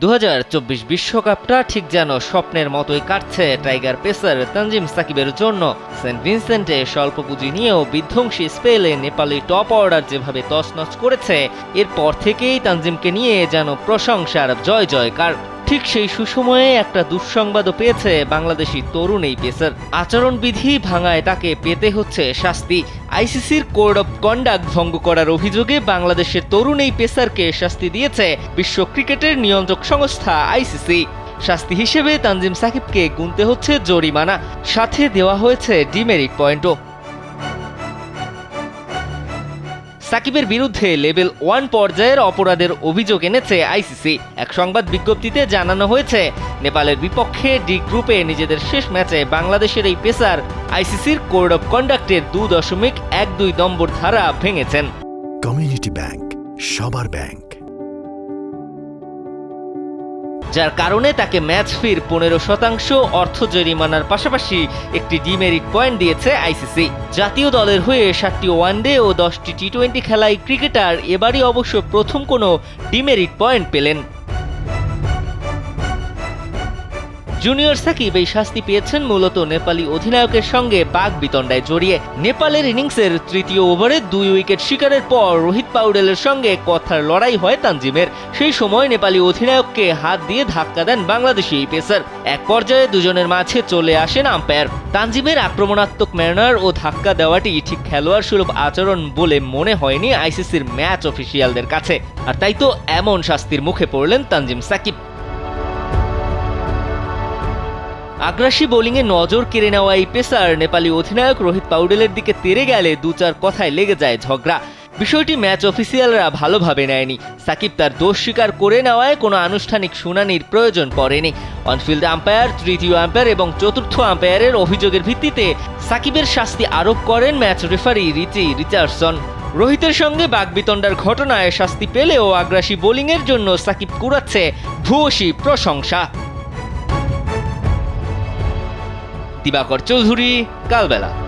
দু বিশ্বকাপটা ঠিক যেন স্বপ্নের মতোই কাটছে টাইগার পেসার তানজিম সাকিবের জন্য। সেন্ট ভিনসেন্টে স্বল্প পুঁজি নিয়েও বিধ্বংসী স্পেলে নেপালি টপ অর্ডার যেভাবে তছনছ করেছে, এরপর থেকেই তানজিমকে নিয়ে যেন প্রশংসার জয় জয়কার ঠিক সেই সুসময়ে একটা দুঃসংবাদও পেয়েছে বাংলাদেশি তরুণ এই পেসার। আচরণবিধি ভাঙায় তাকে পেতে হচ্ছে শাস্তি। আইসিসির কোড অব কন্ডাক্ট ভঙ্গ করার অভিযোগে বাংলাদেশের তরুণ এই পেসারকে শাস্তি দিয়েছে বিশ্ব ক্রিকেটের নিয়ন্ত্রক সংস্থা আইসিসি। শাস্তি হিসেবে তানজিম সাকিবকে গুনতে হচ্ছে জরিমানা। সাথে দেওয়া হয়েছে ডিমেরিট পয়েন্টও। সাকিবের বিরুদ্ধে লেভেল ওয়ান পর্যায়ের অপরাধের অভিযোগ এনেছে আইসিসি। এক সংবাদ বিজ্ঞপ্তিতে জানানো হয়েছে, নেপালের বিপক্ষে ডি গ্রুপে নিজেদের শেষ ম্যাচে বাংলাদেশের এই পেসার আইসিসির কোড অফ কন্ডাক্টের দু দশমিক এক দুই নম্বর ধারা ভেঙেছেন। কমিউনিটি ব্যাংক, সবার ব্যাংক। যার কারণে তাকে ম্যাচ ফির পনেরো শতাংশ অর্থ জরিমানার পাশাপাশি একটি ডিমেরিট পয়েন্ট দিয়েছে আইসিসি। জাতীয় দলের হয়ে সাতটি ওয়ানডে ও দশটি টি টোয়েন্টি খেলায় ক্রিকেটার এবারই অবশ্য প্রথম কোনো ডিমেরিট পয়েন্ট পেলেন। জুনিয়র সাকিব এই শাস্তি পেয়েছেন মূলত নেপালি অধিনায়কের সঙ্গে বাঘ বিতণ্ডায় জড়িয়ে। নেপালের ইনিংসের তৃতীয় ওভারে দুই উইকেট শিকারের পর রোহিত পাউডেলের সঙ্গে কথার লড়াই হয় তানজিমের। সেই সময় নেপালি অধিনায়ককে হাত দিয়ে ধাক্কা দেন বাংলাদেশি এই পেসার। এক পর্যায়ে দুজনের মাঝে চলে আসেন আম্পায়ার। তানজিমের আক্রমণাত্মক ম্যানার ও ধাক্কা দেওয়াটি ঠিক খেলোয়াড় সুলভ আচরণ বলে মনে হয়নি আইসিসির ম্যাচ অফিসিয়ালদের কাছে। আর তাই তো এমন শাস্তির মুখে পড়লেন তানজিম সাকিব। আগ্রাসী বোলিংয়ে নজর কেড়ে নেওয়া এই পেসার, নেপালি অধিনায়ক রোহিত পাউডেলের দিকে তেরে গেলে দু চার কথায় লেগে যায় ঝগড়া। বিষয়টি ম্যাচ অফিসিয়ালরা ভালোভাবে নেয়নি। সাকিব তার দোষ স্বীকার করে নেওয়ায় কোনো আনুষ্ঠানিক শুনানির প্রয়োজন পড়েনি। অনফিল্ড আম্পায়ার, তৃতীয় আম্পায়ার এবং চতুর্থ আম্পায়ারের অভিযোগের ভিত্তিতে সাকিবের শাস্তি আরোপ করেন ম্যাচ রেফারি রিচি রিচার্ডসন। রোহিতের সঙ্গে বাগবিতণ্ডার ঘটনায় শাস্তি পেলেও আগ্রাসী বোলিংয়ের জন্য সাকিব কুড়াচ্ছে ভূয়সী প্রশংসা। দিবাকর চৌধুরী কালবেলা।